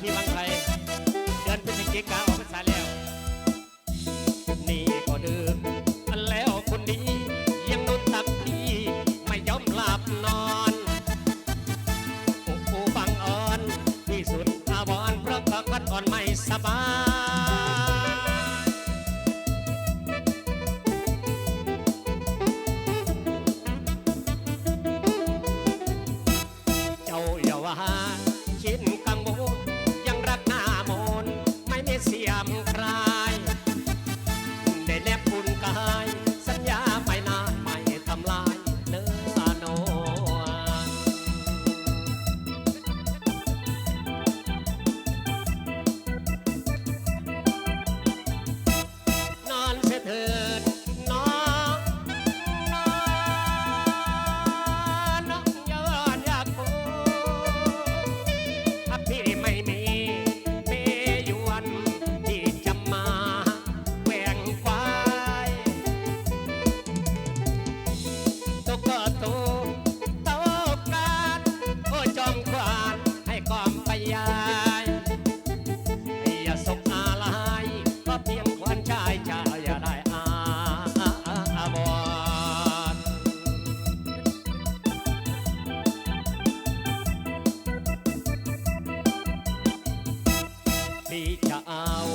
ที่บังไทยเดิอนพฤศจิกา out.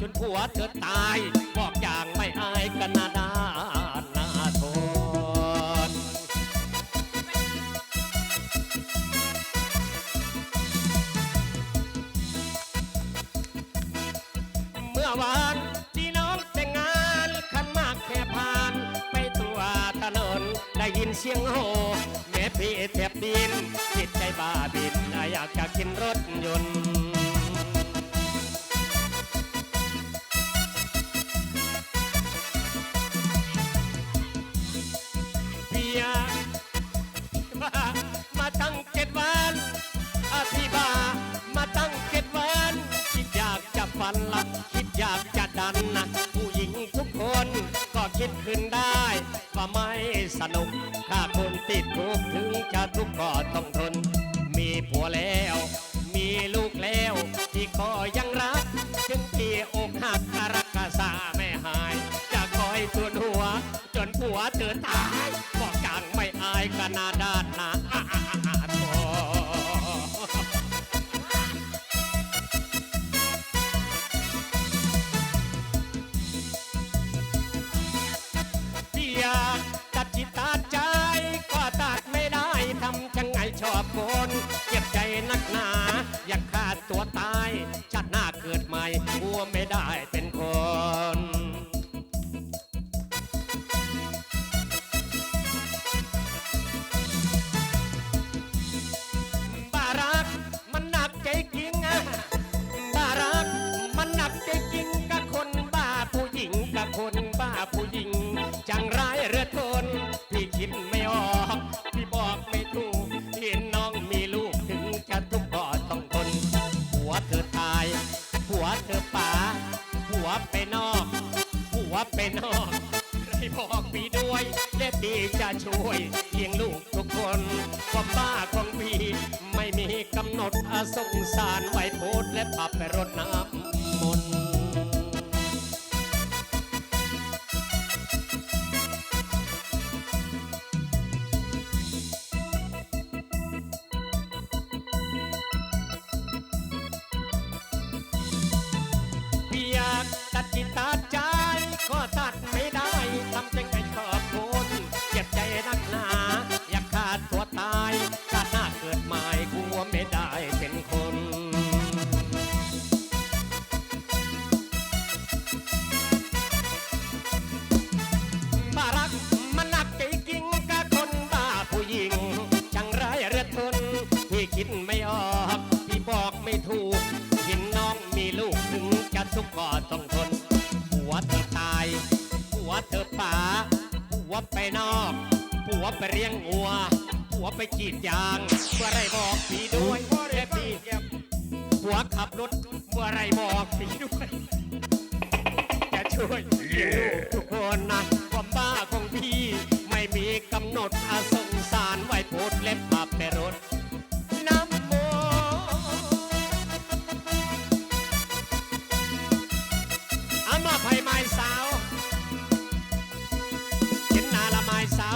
จนผัวเธอตาย บอกอย่างไม่อายกันนาดานาทนเมื่อวานที่น้องแต่งงานขันมากแค่พาน ไปตัวถนนได้ยินเสียงโหันนะผู้หญิงทุกคนก็คิดขึ้นได้ว่าไม่สนุก ถ้าคนติดคุกถึงจะทุกข์ก็ต้องทน มีผัวแล้ว มีลูกแล้ว ที่ก็ยัง ไม่ได้ ดีจะช่วยเลี้ยงลูกทุกคนความบ้าของพี่ ไม่มีกำหนดอาสงสารไว้โพดและผับไปรดน้ำายกลัวไม่ได้เป็นคนบารักมันหนักใจกิ้งกะคนบ้าผู้หญิง ช่างร้ายเรือทนพี่คิดไม่ออกพี่บอกไม่ถูกเห็นน้องมีลูกถึงจะทุกข์ก็ต้องทนหัวเธอตายหัวเธอป่าหัวไปนอกหัวไปเรียงอัว ผัวไปกรีดยางเมื่อไรบอกพี่ด้วยแค่พี่ผัวขับรถเมื่อไรบอก